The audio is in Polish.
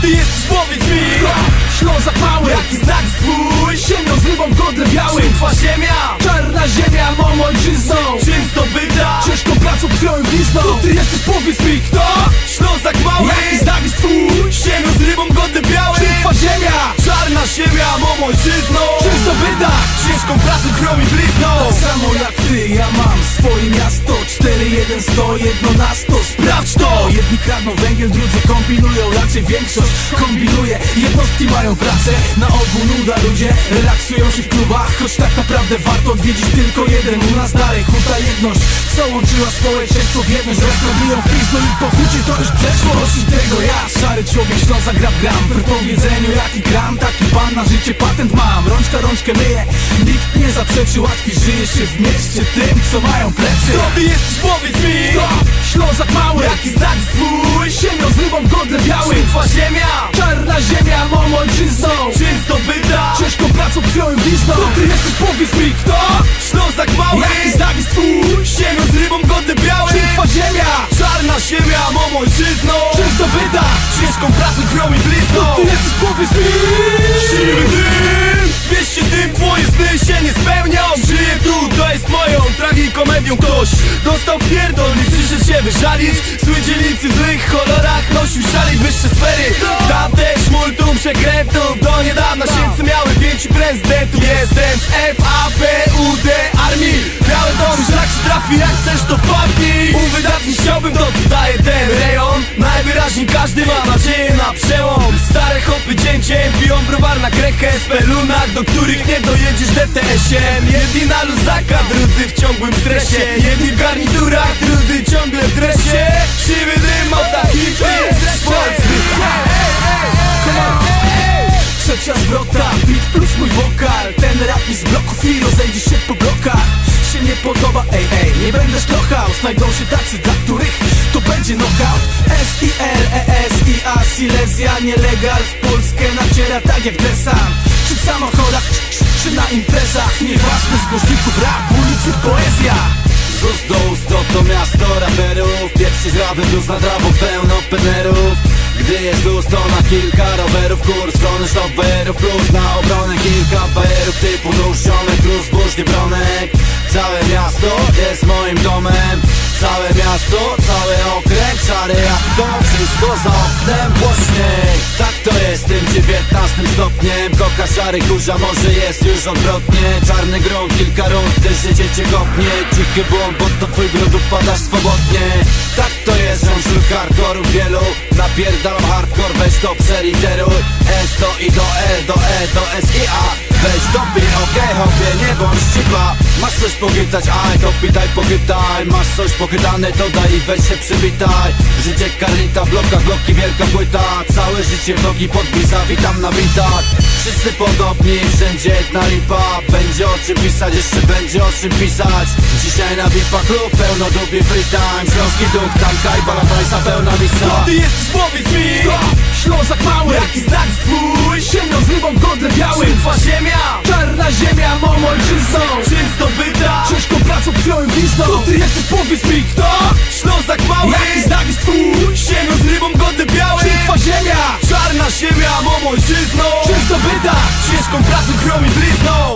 ty jesteś, powiedz mi Ślązak mały Jaki znak twój? Sięgnął z rybą godle biały twa ziemia? Czarna ziemia, mą ojczyzną Czym zdobyta? Ciężką pracą, krwią i blizną To ty jesteś, powiedz mi kto? Ślązak mały Jaki znak jest twój? Sięgnął z rybą godle biały Czym twa ziemia? Czarna ziemia, mą ojczyzną Czym zdobyta? Ciężką pracą, krwią i blizną Tak samo jak ty, ja mam swoje miasto 4-1 100, jedno na 100 Sprawdź to! Jedni kradną węgiel, drudzy kombinują Raczej większość kombinuje. Jednostki mają pracę, na ogół nuda Ludzie relaksują się w klubach. Choć tak naprawdę warto odwiedzić tylko jeden U nas dalej. Huta jedność Co łączyła społeczeństwo w jedność Rozprawiją w pizdu i po hucie to już przeszłość I tego ja, szary człowiek, śląza grab gram. W powiedzeniu jaki gram, taki pan na życie patent mam. Rączka rączkę myje, nikt nie zaprzeczy Łatwiej żyje się w mieście tym, co mają plecy. Ty jesteś, powiedz mi I blizną Ty jesteś, powiedz mi. Siwy dym Wieście dym, twoje sny się nie spełnią Żyję tu, to jest moją tragikomedią. Ktoś dostał pierdol i przyszedł się wyżalić. Zły dzielnicy w złych kolorach nosił szalik wyższe sfery. Tam też multum przekrętów Do niedawna sięce miały pięciu prezydentów. Jestem z FAPUD Armii. Biały dom, że jak się trafi, jak chcesz to wpadnij. Uwydatni chciałbym to, co daje Najwyraźniej każdy ma nadzieję na przełom Stare hopy dzień piją browar na krechę Z pelunach, do których nie dojedziesz DTS-iem Jedni na luzaka, drudzy w ciągłym stresie. Jedni w garniturach, drudzy ciągle w dresie. Siwy dym, o taki jest Polscy Trzecia zwrota, beat plus mój wokal. Ten rap mi z bloków i rozejdzie się po blokach. Się nie podoba, ej, ej, nie będę szlochał. Znajdą się tacy, dla których będzie knockout. S-I-L, E-S-I-A, Silesia Nielegal w Polskę naciera tak jak desant. Czy w samochodach, czy, na imprezach. Nieważne z głośników rap, ulicy poezja. Z ust do ust to miasto raperów. Pierwszy zrawy blues na trawą pełno penerów. Gdy jest luz to na kilka rowerów. Kurs strony sztoperów plus na obronę Kilka bajerów typu nóż, plus burznie bronek. Całe miasto jest moim domem. Całe miasto, cały okręg Szary jak to wszystko za oknem głośniej Tak to jest tym dziewiętnastym stopniem. Kocha szary kurza, może jest już odwrotnie. Czarny grunt, kilka rund, też życie cię kopnie. Cichy błąd, bo to twój grunt upadasz swobodnie. Tak to jest, że wśród hardkorów wielu Napierdalam hardcore, weź to przeliteruj S to I do E, do E, do S i A Weź dopij, okej, hopie, nie bądź cipa Masz coś pochytać, aj, to pitaj, pochytaj Masz coś pochytane, to daj i weź się przywitaj. Życie karita, w blokach, bloki, wielka płyta. Całe życie w nogi podpisa, witam na witach. Wszyscy podobni, wszędzie jedna lipa. Będzie o czym pisać, jeszcze będzie o czym pisać. Dzisiaj na VIP klub, pełno dubi free time. Śląski duch, tanka i balatajsa, pełna misa ty jesteś, powiedz mi? Ślązak mały. Jaki znak? Twój? Sięgnął z rybą godle biały twa ziemia? Czarna ziemia, mą ojczyzną Czym zdobyta? Ciężką pracą, krwią i blizną To ty jesteś, powiedz mi kto? Ślązak mały Jaki znak jest twój? Sięgnął z rybą godle biały Czym ziemia? Czarna ziemia, mą ojczyzną Czym zdobyta? Ciężką pracą, krwią i blizną